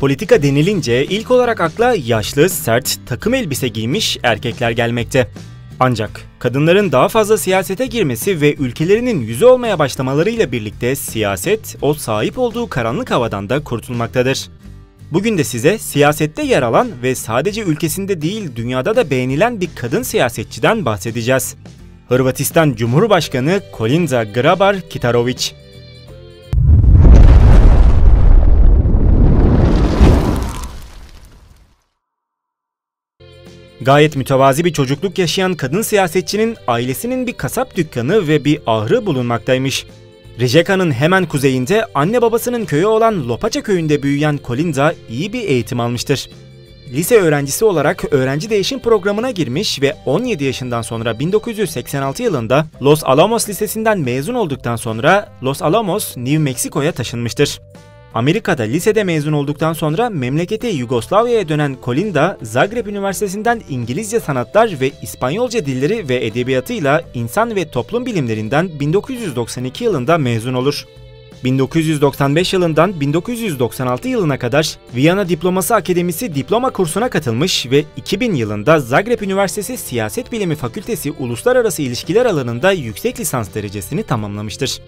Politika denilince ilk olarak akla yaşlı, sert, takım elbise giymiş erkekler gelmekte. Ancak kadınların daha fazla siyasete girmesi ve ülkelerinin yüzü olmaya başlamalarıyla birlikte siyaset o sahip olduğu karanlık havadan da kurtulmaktadır. Bugün de size siyasette yer alan ve sadece ülkesinde değil dünyada da beğenilen bir kadın siyasetçiden bahsedeceğiz. Hırvatistan Cumhurbaşkanı Kolinda Grabar-Kitarović. Gayet mütevazi bir çocukluk yaşayan kadın siyasetçinin ailesinin bir kasap dükkanı ve bir ahırı bulunmaktaymış. Rijeka'nın hemen kuzeyinde anne babasının köyü olan Lopaça köyünde büyüyen Kolinda iyi bir eğitim almıştır. Lise öğrencisi olarak öğrenci değişim programına girmiş ve 17 yaşından sonra 1986 yılında Los Alamos Lisesi'nden mezun olduktan sonra Los Alamos, New Mexico'ya taşınmıştır. Amerika'da lisede mezun olduktan sonra memleketi Yugoslavya'ya dönen Kolinda, Zagreb Üniversitesi'nden İngilizce sanatlar ve İspanyolca dilleri ve edebiyatıyla insan ve toplum bilimlerinden 1992 yılında mezun olur. 1995 yılından 1996 yılına kadar Viyana Diploması Akademisi diploma kursuna katılmış ve 2000 yılında Zagreb Üniversitesi Siyaset Bilimi Fakültesi Uluslararası İlişkiler alanında yüksek lisans derecesini tamamlamıştır.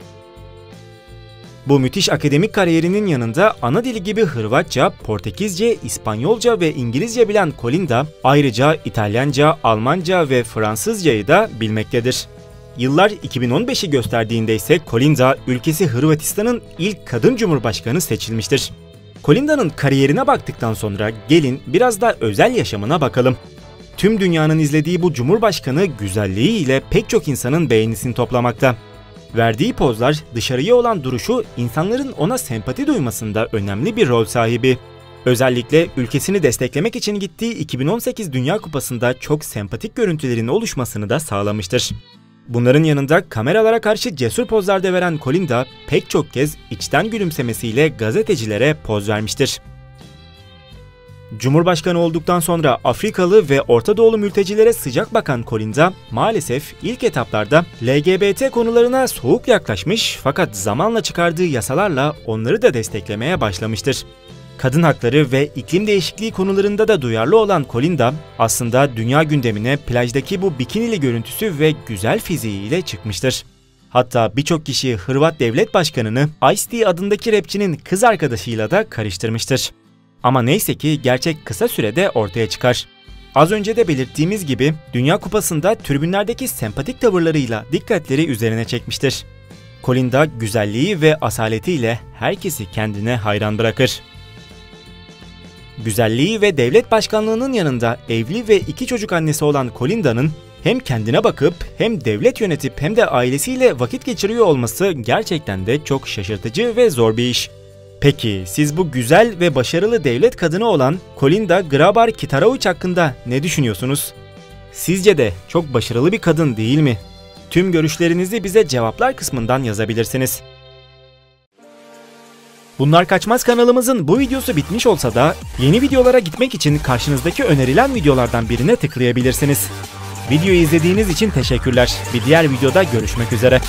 Bu müthiş akademik kariyerinin yanında ana dili gibi Hırvatça, Portekizce, İspanyolca ve İngilizce bilen Kolinda ayrıca İtalyanca, Almanca ve Fransızcayı da bilmektedir. Yıllar 2015'i gösterdiğinde ise Kolinda ülkesi Hırvatistan'ın ilk kadın cumhurbaşkanı seçilmiştir. Kolinda'nın kariyerine baktıktan sonra gelin biraz da özel yaşamına bakalım. Tüm dünyanın izlediği bu cumhurbaşkanı güzelliğiyle pek çok insanın beğenisini toplamakta. Verdiği pozlar, dışarıya olan duruşu insanların ona sempati duymasında önemli bir rol sahibi. Özellikle ülkesini desteklemek için gittiği 2018 Dünya Kupası'nda çok sempatik görüntülerin oluşmasını da sağlamıştır. Bunların yanında kameralara karşı cesur pozlarda veren Kolinda pek çok kez içten gülümsemesiyle gazetecilere poz vermiştir. Cumhurbaşkanı olduktan sonra Afrikalı ve Orta Doğulu mültecilere sıcak bakan Kolinda maalesef ilk etaplarda LGBT konularına soğuk yaklaşmış fakat zamanla çıkardığı yasalarla onları da desteklemeye başlamıştır. Kadın hakları ve iklim değişikliği konularında da duyarlı olan Kolinda aslında dünya gündemine plajdaki bu bikinili görüntüsü ve güzel fiziğiyle çıkmıştır. Hatta birçok kişi Hırvat Devlet Başkanı'nı Ice-T adındaki rapçinin kız arkadaşıyla da karıştırmıştır. Ama neyse ki gerçek kısa sürede ortaya çıkar. Az önce de belirttiğimiz gibi Dünya Kupası'nda tribünlerdeki sempatik tavırlarıyla dikkatleri üzerine çekmiştir. Kolinda güzelliği ve asaletiyle herkesi kendine hayran bırakır. Güzelliği ve devlet başkanlığının yanında evli ve iki çocuk annesi olan Kolinda'nın hem kendine bakıp hem devlet yönetip hem de ailesiyle vakit geçiriyor olması gerçekten de çok şaşırtıcı ve zor bir iş. Peki siz bu güzel ve başarılı devlet kadını olan Kolinda Grabar-Kitarović hakkında ne düşünüyorsunuz? Sizce de çok başarılı bir kadın değil mi? Tüm görüşlerinizi bize cevaplar kısmından yazabilirsiniz. Bunlar Kaçmaz kanalımızın bu videosu bitmiş olsa da yeni videolara gitmek için karşınızdaki önerilen videolardan birine tıklayabilirsiniz. Videoyu izlediğiniz için teşekkürler. Bir diğer videoda görüşmek üzere.